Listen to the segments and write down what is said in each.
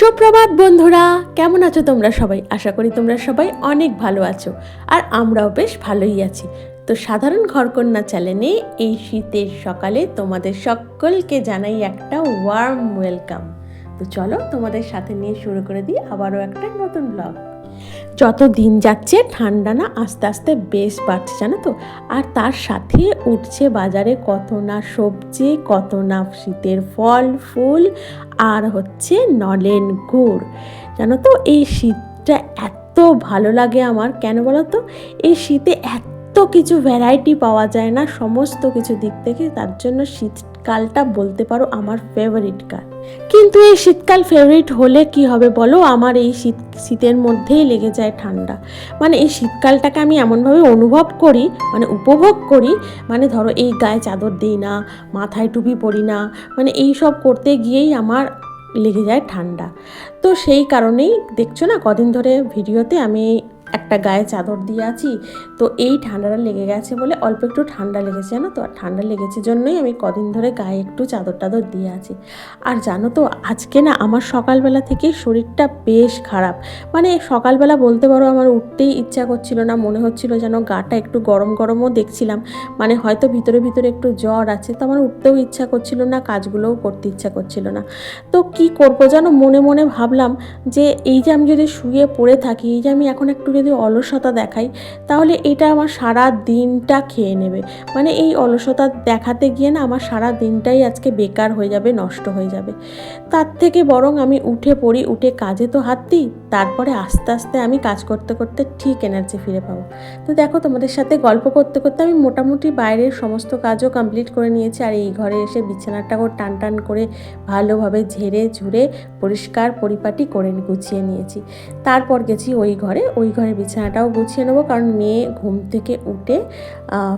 সুপ্রভাত বন্ধুরা, কেমন আছো তোমরা সবাই? আশা করি তোমরা সবাই অনেক ভালো আছো আর আমরাও বেশ ভালোই আছি। তো সাধারণ ঘরকন্যা চ্যানেলে এই শীতের সকালে তোমাদের সকলকে জানাই একটা ওয়ার্ম ওয়েলকাম তো চলো তোমাদের সাথে নিয়ে শুরু করে দিই আবারও একটা নতুন ব্লগ যত দিন যাচ্ছে ঠান্ডা না আস্তে আস্তে বেশ বাড়ছে, জানো তো? আর তার সাথে উঠছে বাজারে কত না সবজি, কত না শীতের ফল, ফুল, আর হচ্ছে নলেন গুড়। জানো তো, এই শীতটা এত ভালো লাগে আমার, কেন বলো তো? এই শীতে এত কিছু ভ্যারাইটি পাওয়া যায় না, সমস্ত কিছু দিক থেকে তার জন্য শীতকালটা বলতে পারো আমার ফেভারিট কাল। কিন্তু এই শীতকাল ফেভারিট হলে কি হবে বলো? আমার এই শীত, শীতের মধ্যেই লেগে যায় ঠান্ডা। মানে এই শীতকালটাকে আমি এমনভাবে অনুভব করি মানে উপভোগ করি মানে ধরো এই গায়ে চাদর দিই না, মাথায় টুপি পরি না মানে এই সব করতে গিয়েই আমার লেগে যায় ঠান্ডা। তো সেই কারণেই দেখছ না, কদিন ধরে ভিডিওতে আমি একটা গায়ে চাদর দিয়ে আছি, তো এই ঠান্ডাটা লেগে গেছে বলে অল্প একটু ঠান্ডা লেগেছে, জানো তো? আর ঠান্ডা লেগেছে জন্যই আমি কদিন ধরে গায়ে একটু চাদর টাদর দিয়ে আছি। আর জানো তো, আজকে না আমার সকালবেলা থেকে শরীরটা বেশ খারাপ। মানে সকালবেলা বলতে পারো আমার উঠতেই ইচ্ছা করছিল না, মনে হচ্ছিল যেন গাটা একটু গরম গরমও দেখছিলাম। মানে হয়তো ভিতরে ভিতরে একটু জ্বর আছে, তো আমার উঠতেও ইচ্ছা করছিল না, কাজগুলোও করতে ইচ্ছা করছিল না। তো কি করব যেন মনে মনে ভাবলাম যে এই যে আমি যদি শুয়ে পড়ে থাকি, এই যে আমি এখন একটু যদি অলসতা দেখাই, তাহলে এটা আমার সারা দিনটা খেয়ে নেবে। মানে এই অলসতা দেখাতে গিয়ে না আমার সারা দিনটাই আজকে বেকার হয়ে যাবে, নষ্ট হয়ে যাবে। তার থেকে বরং আমি উঠে পড়ি, উঠে কাজে তো হাত দিই, তারপরে আস্তে আস্তে আমি কাজ করতে করতে ঠিক এনার্জি ফিরে পাবো। তো দেখো তোমাদের সাথে গল্প করতে করতে আমি মোটামুটি বাইরের সমস্ত কাজও কমপ্লিট করে নিয়েছি, আর এই ঘরে এসে বিছানাটাও টান টান করে ভালোভাবে ঝেড়ে ঝুড়ে পরিষ্কার পরিপাটি করে গুছিয়ে নিয়েছি। তারপর গেছি ওই ঘরে ওই ঘরে বিছানাটাও গুছিয়ে নেব, কারণ মেয়ে ঘুম থেকে উঠে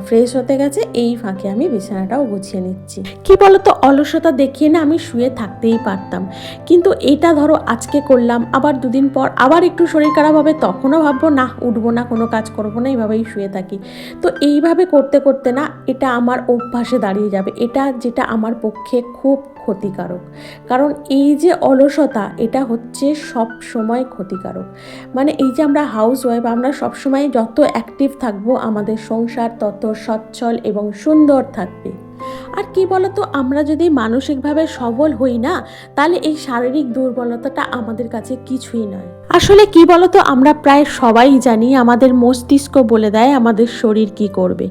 ফ্রেশ হতে গেছে, এই ফাঁকে আমি বিছানাটাও গুছিয়ে নিচ্ছি। কি বলতো, অলসতা দেখিয়ে না আমি শুয়ে থাকতেই পারতাম। কিন্তু এটা ধরো আজকে করলাম, আবার দুদিন পর আবার একটু শরীর খারাপ হবে, তখনও ভাববো, না, উঠবো না, কোনো কাজ করব না, এইভাবেই শুয়ে থাকি। তো এইভাবে করতে করতে না, এটা আমার অভ্যাসে দাঁড়িয়ে যাবে। এটা যেটা আমার পক্ষে খুব ক্ষতিকারক। কারণ এই যে অলসতা, এটা হচ্ছে সব সময় ক্ষতিকারক। মানে এই যে আমরা হাউস ওয়াইফ আমরা সবসময় যত অ্যাক্টিভ থাকব, আমাদের সংসার তত সচ্ছল এবং সুন্দর থাকবে। আর কি বলতো, আমরা যদি মানসিকভাবে সবল হই না, তাহলে এই শারীরিক দুর্বলতাটা আমাদের কাছে কিছুই নয়। আসলে কি বলতো, আমরা প্রায় সবাই জানি আমাদের মস্তিষ্ক বলে দেয় আমাদের শরীর কি করবে।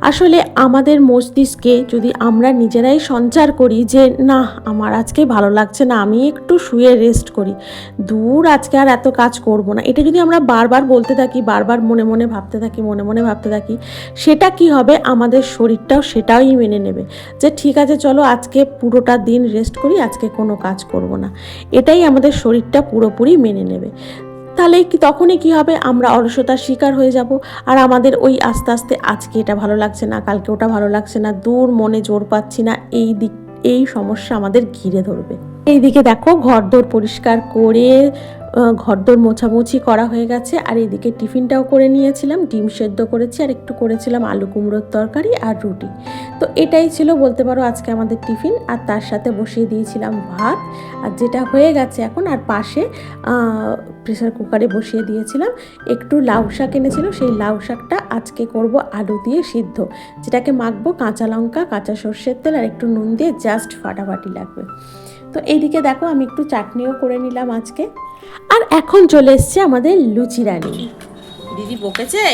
আসলে আমাদের মস্তিষ্কে যদি আমরা নিজেরাই সঞ্চার করি যে, না, আমার আজকে ভালো লাগছে না, আমি একটু শুয়ে রেস্ট করি। দূর আজকে আর এত কাজ করব না। এটা যদি আমরা বারবার বলতে থাকি, বারবার মনে মনে ভাবতে থাকি, মনে মনে ভাবতে থাকি, সেটা কি হবে? আমাদের শরীরটাও সেটাই মেনে নেবে যে, ঠিক আছে, চলো আজকে পুরোটা দিন রেস্ট করি, আজকে কোনো কাজ করব না। এটাই আমাদের শরীরটা পুরোপুরি মেনে নেবে। তাহলে তখনই কি হবে? আমরা অলসতার শিকার হয়ে যাব। আর আমাদের ওই আস্তে আস্তে আজকে এটা ভালো লাগছে না, কালকে ওটা ভালো লাগছে না, দূর মনে জোর পাচ্ছি না, এই দিক, এই সমস্যা আমাদের ঘিরে ধরবে। এইদিকে দেখো ঘরদোর পরিষ্কার করে ঘরদোর মোছামুছি করা হয়ে গেছে। আর এদিকে টিফিনটাও করে নিয়েছিলাম, ডিম সেদ্ধ করেছি, আর একটু করেছিলাম আলু কুমড়োর তরকারি আর রুটি। তো এটাই ছিল বলতে পারো আজকে আমাদের টিফিন, আর তার সাথে বসিয়ে দিয়েছিলাম ভাত। আর যেটা হয়ে গেছে এখন, আর পাশে প্রেসার কুকারে বসিয়ে দিয়েছিলাম, একটু লাউ শাক এনেছিল, সেই লাউ শাকটা আজকে করব আলু দিয়ে সিদ্ধ। যেটাকে মাখবো কাঁচা লঙ্কা, কাঁচা সর্ষের তেল, আর একটু নুন দিয়ে জাস্ট ফাটাফাটি লাগবে। তো এইদিকে দেখো, আমি একটু চাটনিও করে নিলাম আজকে। আর এখন চলে এসছে আমাদের লুচি রানি দিদি বকেছে?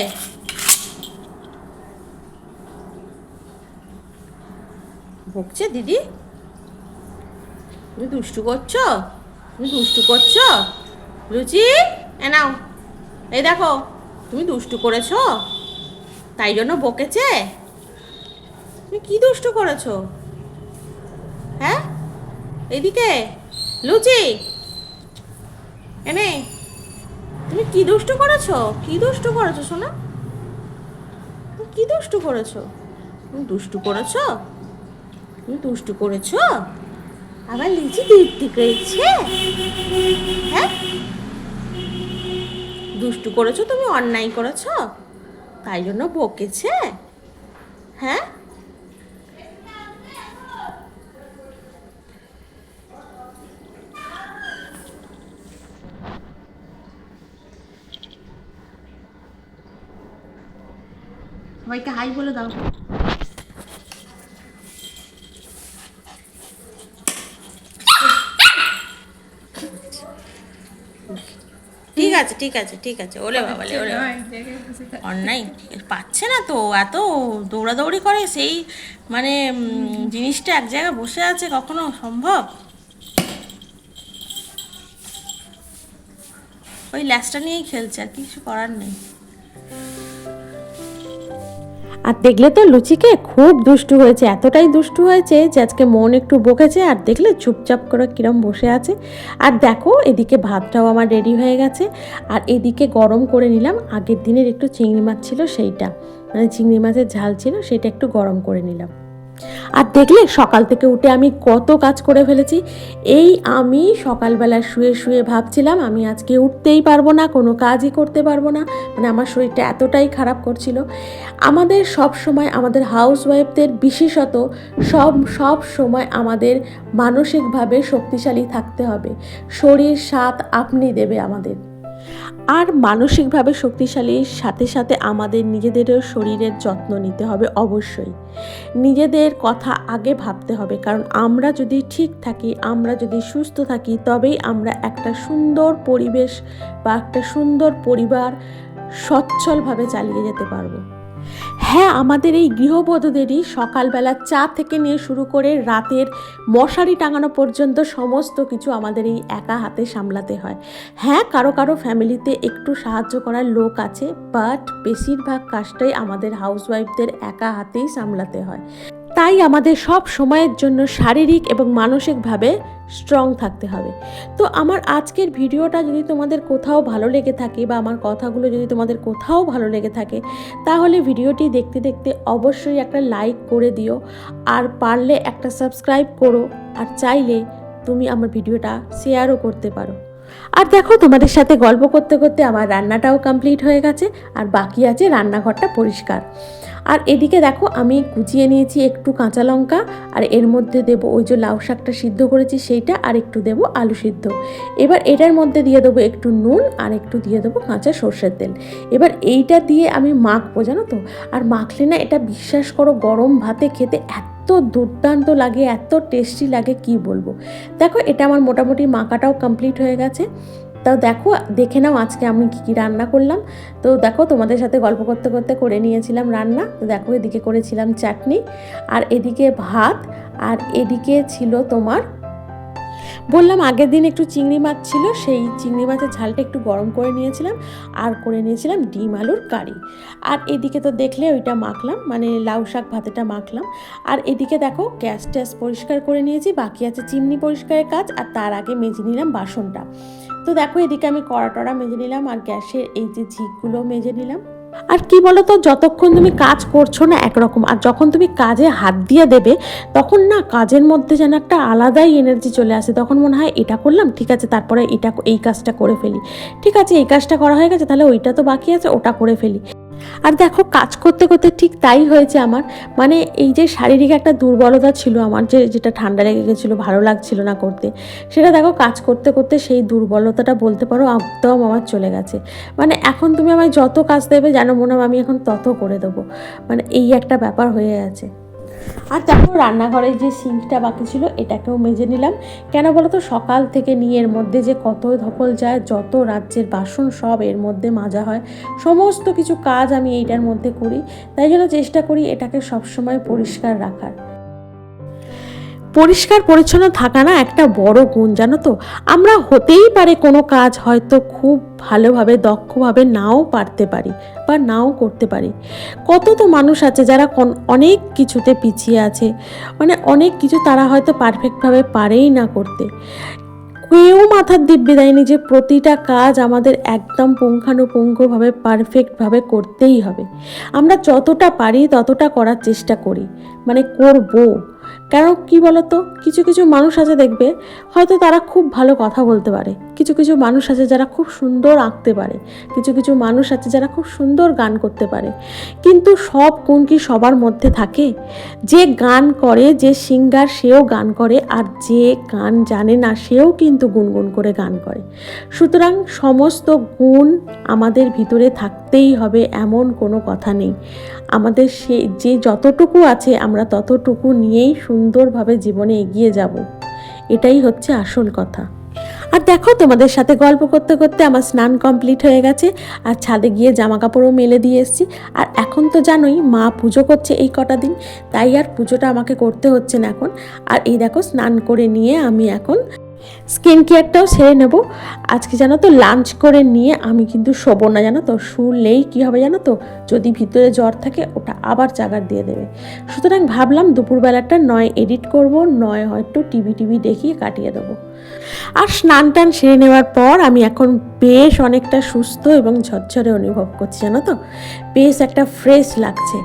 বকছে দিদি? তুমি দুষ্টু করছ? তুমি দুষ্টু করছ? লুচি? এ নাও। এই দেখো, তুমি দুষ্টু করেছ? তাই জন্য বকেছে? তুমি কি দুষ্টু করেছ? হ্যাঁ? এদিকে? লুচি? এনে, তুমি কি দুষ্টু করেছ? কি দুষ্টু করেছ, সোনা? কি দুষ্টু করেছ? তুমি দুষ্টু করেছ? তুমি দুষ্টু করেছ? আবার লিচি দীপ্তি করেছে হ্যাঁ? দুষ্টু করেছ, তুমি অন্যায় করেছ? তাই জন্য বকেছে? হ্যাঁ? সবাইকে হাই বলে দাও। ঠিক আছে ঠিক আছে ঠিক আছে। ওলে। অন্যায়। পাচ্ছে না তো, এত দৌড়াদৌড়ি করে সেই মানে জিনিসটা এক জায়গায় বসে আছে, কখনো সম্ভব? ওই ল্যাসটা নিয়েই খেলছে, আর কিছু করার নেই। আর দেখলে তো লুচিকে খুব দুষ্টু হয়েছে, এতটাই দুষ্টু হয়েছে যে আজকে মন একটু বকেছে আর দেখলে চুপচাপ করে কিরম বসে আছে। আর দেখো, এদিকে ভাতটাও আমার রেডি হয়ে গেছে। আর এদিকে গরম করে নিলাম, আগের দিনের একটু চিংড়ি মাছ ছিল সেইটা। মানে চিংড়ি মাছের ঝাল ছিল, সেটা একটু গরম করে নিলাম। আর দেখলে সকাল থেকে উঠে আমি কত কাজ করে ফেলেছি। এই আমি সকালবেলা শুয়ে শুয়ে ভাবছিলাম, আমি আজকে উঠতেই পারব না, কোনো কাজই করতে পারব না। মানে আমার শরীরটা এতটাই খারাপ করছিল। আমাদের সব সময় আমাদের হাউস ওয়াইফদের বিশেষত সব সব সময় আমাদের মানসিকভাবে শক্তিশালী থাকতে হবে। শরীর সাথ আপনি দেবে আমাদের। আর মানসিকভাবে শক্তিশালীর সাথে সাথে আমাদের নিজেদেরও শরীরের যত্ন নিতে হবে অবশ্যই। নিজেদের কথা আগে ভাবতে হবে, কারণ আমরা যদি ঠিক থাকি, আমরা যদি সুস্থ থাকি, তবেই আমরা একটা সুন্দর পরিবেশ বা একটা সুন্দর পরিবার সচ্ছলভাবে চালিয়ে যেতে পারব। হ্যাঁ আমাদের এই গৃহবধূদেরই সকালবেলা চা থেকে নিয়ে শুরু করে রাতের মশারি টাঙানো পর্যন্ত সমস্ত কিছু আমাদের এই একা হাতে সামলাতে হয়। হ্যাঁ কারও কারও ফ্যামিলিতে একটু সাহায্য করার লোক আছে বাট বেশিরভাগ কাজটাই আমাদের হাউসওয়াইফদের একা হাতেই সামলাতে হয়। তাই আমাদের সব সময়ের জন্য শারীরিক এবং মানসিকভাবে স্ট্রং থাকতে হবে। তো আমার আজকের ভিডিওটা যদি তোমাদের কোথাও ভালো লেগে থাকে বা আমার কথাগুলো যদি তোমাদের কোথাও ভালো লেগে থাকে, তাহলে ভিডিওটি দেখতে দেখতে অবশ্যই একটা লাইক করে দিও। আর পারলে একটা সাবস্ক্রাইব করো। আর চাইলে তুমি আমার ভিডিওটা শেয়ারও করতে পারো। আর দেখো, তোমাদের সাথে গল্প করতে করতে আমার রান্নাটাও কমপ্লিট হয়ে গেছে, আর বাকি আছে রান্নাঘরটা পরিষ্কার। আর এদিকে দেখো, আমি কুচিয়ে নিয়েছি একটু কাঁচা লঙ্কা, আর এর মধ্যে দেবো ওই যে লাউ শাকটা সিদ্ধ করেছি সেইটা, আর একটু দেবো আলু সিদ্ধ। এবার এটার মধ্যে দিয়ে দেবো একটু নুন, আর একটু দিয়ে দেবো কাঁচা সর্ষের তেল। এবার এইটা দিয়ে আমি মাখবো, জানো তো? আর মাখলে না, এটা বিশ্বাস করো, গরম ভাতে খেতে এত দুর্দান্ত লাগে, এত টেস্টি লাগে, কি বলব? দেখো, এটা আমার মোটামুটি মাখাটাও কমপ্লিট হয়ে গেছে। তাও দেখো, দেখে নাও আজকে আমি কী কী রান্না করলাম। তো দেখো, তোমাদের সাথে গল্প করতে করতে করে নিয়েছিলাম রান্না। তো দেখো, এদিকে করেছিলাম চাটনি, আর এদিকে ভাত, আর এদিকে ছিল তোমার বললাম আগের দিন একটু চিংড়ি মাছ ছিল, সেই চিংড়ি মাছের ঝালটা একটু গরম করে নিয়েছিলাম, আর করে নিয়েছিলাম ডিম আলুর কারি। আর এদিকে তো দেখলে ওইটা মাখলাম মানে লাউ শাক ভাতেটা মাখলাম। আর এদিকে দেখো গ্যাস ট্যাস পরিষ্কার করে নিয়েছি, বাকি আছে চিমনি পরিষ্কারের কাজ, আর তার আগে মেজে নিলাম বাসনটা। তো দেখো এদিকে আমি কড়া টড়া মেজে নিলাম, আর গ্যাসের এই যে ঝিকগুলো মেজে নিলাম। আর কি বলো তো যতক্ষণ তুমি কাজ করছ না একরকম, আর যখন তুমি কাজে হাত দিয়ে দেবে, তখন না কাজের মধ্যে যেন একটা আলাদাই এনার্জি চলে আসে। তখন মনে হয়, এটা করলাম, ঠিক আছে, তারপরে এটা এই কাজটা করে ফেলি। ঠিক আছে, এই কাজটা করা হয়ে গেছে, তাহলে ওইটা তো বাকি আছে, ওটা করে ফেলি। আর দেখো, কাজ করতে করতে ঠিক তাই হয়েছে আমার। মানে এই যে শারীরিক একটা দুর্বলতা ছিল আমার, যে যেটা ঠান্ডা লেগে গেছিল, ভালো লাগছিল না করতে, সেটা দেখো, কাজ করতে করতে সেই দুর্বলতাটা বলতে পারো, একদম আমার চলে গেছে। মানে এখন তুমি আমায় যত কাজ দেবে, যেন মনে হয় আমি এখন তত করে দেবো। মানে এই একটা ব্যাপার হয়ে আছে। আর তারপর রান্নাঘরের যে সিঙ্কটা বাকি ছিল, এটাকেও মেজে নিলাম। কেন বলো তো সকাল থেকে নিয়ে এর মধ্যে যে কত ধকল যায়, যত রাজ্যের বাসন সব এর মধ্যে মাজা হয়, সমস্ত কিছু কাজ আমি এইটার মধ্যে করি। তাই জন্য চেষ্টা করি এটাকে সবসময় পরিষ্কার রাখার। পরিষ্কার পরিচ্ছন্ন থাকা না একটা বড় গুণ, জানো তো? আমরা হতেই পারে কোনো কাজ হয়তো খুব ভালোভাবে, দক্ষভাবে নাও পারতে পারি বা নাও করতে পারি। কত তো মানুষ আছে যারা অনেক কিছুতে পিছিয়ে আছে। মানে অনেক কিছু তারা হয়তো পারফেক্টভাবে পারেই না করতে। কেউ মাথার দিব্যি দেয়নি যে প্রতিটা কাজ আমাদের একদম পুঙ্খানুপুঙ্খভাবে, পারফেক্টভাবে করতেই হবে। আমরা যতটা পারি ততটা করার চেষ্টা করি। মানে করব। কারণ কি বলতো? কিছু কিছু মানুষ আছে দেখবে, হয়তো তারা খুব ভালো কথা বলতে পারে। কিছু কিছু মানুষ আছে যারা খুব সুন্দর আঁকতে পারে। কিছু কিছু মানুষ আছে যারা খুব সুন্দর গান করতে পারে। কিন্তু সব গুণ কি সবার মধ্যে থাকে? যে গান করে, যে সিঙ্গার, সেও গান করে, আর যে গান জানে না, সেও কিন্তু গুনগুন করে গান করে। সুতরাং সমস্ত গুণ আমাদের ভিতরে থাকতেই হবে, এমন কোনো কথা নেই। আমাদের সে, যে যতটুকু আছে, আমরা ততটুকু নিয়েই সুন্দরভাবে জীবনে এগিয়ে যাব। এটাই হচ্ছে আসল কথা। আর দেখো, তোমাদের সাথে গল্প করতে করতে আমার স্নান কমপ্লিট হয়ে গেছে, আর ছাদে গিয়ে জামা কাপড়ও মেলে দিয়ে এসেছি। আর এখন তো জানোই, মা পুজো করছে এই কটা দিন, তাই আর পুজোটা আমাকে করতে হচ্ছে না এখন। আর এই দেখো, স্নান করে নিয়ে আমি এখন স্কিন কেয়ারটাও সেরে নেব। আজকে জানো তো লাঞ্চ করে নিয়ে আমি কিন্তু শোবো না, জানো তো? শুলেই কী হবে জানো তো? যদি ভিতরে জ্বর থাকে, ওটা আবার চাগার দিয়ে দেবে। সুতরাং ভাবলাম দুপুরবেলাটা নয় এডিট করব, নয় হয়তো টিভি টিভি দেখিয়ে কাটিয়ে দেবো। আর স্নান টান সেরে নেওয়ার পর আমি এখন বেশ অনেকটা সুস্থ এবং ঝরঝরে অনুভব করছি, জানো তো? বেশ একটা ফ্রেশ লাগছে।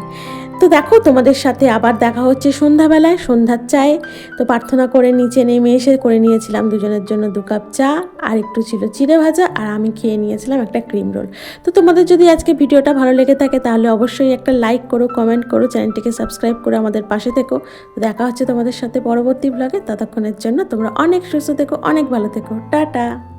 তো দেখো, তোমাদের সাথে আবার দেখা হচ্ছে সন্ধ্যাবেলায়, সন্ধ্যার চায়ে। তো প্রার্থনা করে নিচে নেমে এসে করে নিয়েছিলাম দুজনের জন্য দু কাপ চা, আর একটু ছিল চিড়ে ভাজা, আর আমি খেয়ে নিয়েছিলাম একটা ক্রিম রোল। তো তোমাদের যদি আজকে ভিডিওটা ভালো লেগে থাকে, তাহলে অবশ্যই একটা লাইক করো, কমেন্ট করো, চ্যানেলটিকে সাবস্ক্রাইব করে আমাদের পাশে থেকো। দেখা হচ্ছে তোমাদের সাথে পরবর্তী ব্লগে। ততক্ষণের জন্য তোমরা অনেক সুস্থ থেকো, অনেক ভালো থেকো। টাটা!